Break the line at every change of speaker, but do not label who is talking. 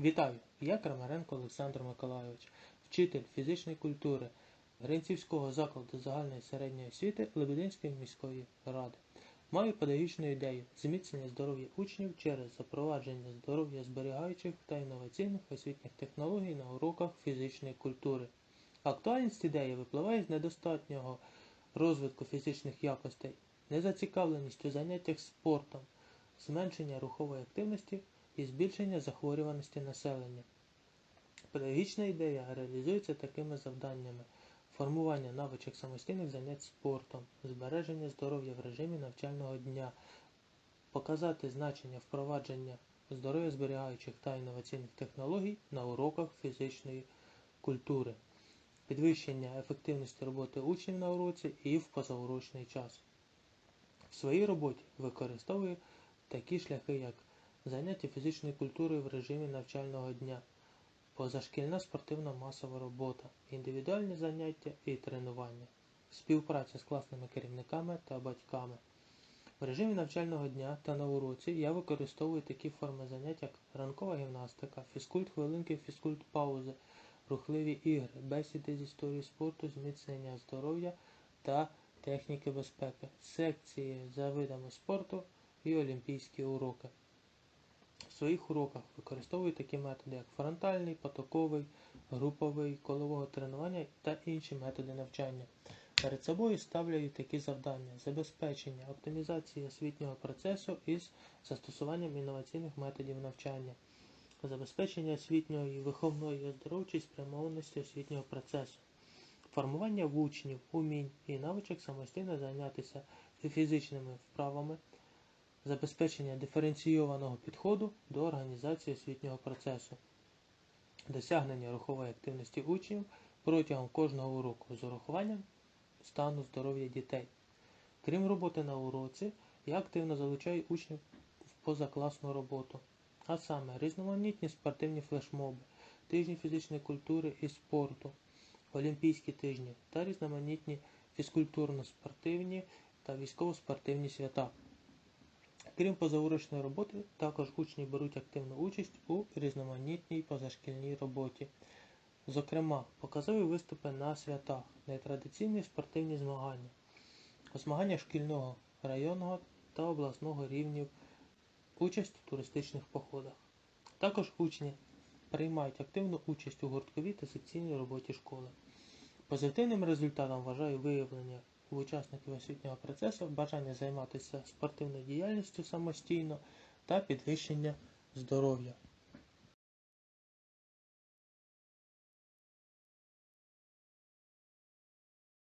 Вітаю! Я Крамаренко Олександр Миколайович, вчитель фізичної культури Гринцівського закладу загальної середньої освіти Лебединської міської ради. Маю педагогічну ідею зміцнення здоров'я учнів через запровадження здоров'я зберігаючих та інноваційних освітніх технологій на уроках фізичної культури. Актуальність ідеї випливає з недостатнього розвитку фізичних якостей, незацікавленість у заняттях спортом, зменшення рухової активності і збільшення захворюваності населення. Педагогічна ідея реалізується такими завданнями: формування навичок самостійних занять спортом, збереження здоров'я в режимі навчального дня, показати значення впровадження здоров'я зберігаючих та інноваційних технологій на уроках фізичної культури, підвищення ефективності роботи учнів на уроці і в позаурочний час. В своїй роботі використовую такі шляхи, як заняття фізичною культурою в режимі навчального дня, позашкільна спортивна масова робота, індивідуальні заняття і тренування, співпраця з класними керівниками та батьками. В режимі навчального дня та на уроці я використовую такі форми занять, як ранкова гімнастика, фізкульт хвилинки, фізкульт паузи, рухливі ігри, бесіди з історії спорту, зміцнення здоров'я та техніки безпеки, секції за видами спорту і олімпійські уроки. Своїх уроках використовую такі методи, як фронтальний, потоковий, груповий, колового тренування та інші методи навчання. Перед собою ставлю такі завдання: забезпечення оптимізації освітнього процесу із застосуванням інноваційних методів навчання, забезпечення освітньої, виховної оздоровчої спрямованості освітнього процесу, формування в учнів, умінь і навичок самостійно зайнятися фізичними вправами, забезпечення диференційованого підходу до організації освітнього процесу, досягнення рухової активності учнів протягом кожного уроку з урахуванням стану здоров'я дітей. Крім роботи на уроці, я активно залучаю учнів в позакласну роботу, а саме різноманітні спортивні флешмоби, тижні фізичної культури і спорту, олімпійські тижні та різноманітні фізкультурно-спортивні та військово-спортивні свята. Крім позаурочної роботи, також учні беруть активну участь у різноманітній позашкільній роботі. Зокрема, показові виступи на святах, нетрадиційні спортивні змагання, у змаганнях шкільного, районного та обласного рівнів, участь у туристичних походах. Також учні приймають активну участь у гуртковій та секційній роботі школи. Позитивним результатом вважаю виявлення у учасників освітнього процесу бажання займатися спортивною діяльністю самостійно та підвищення здоров'я.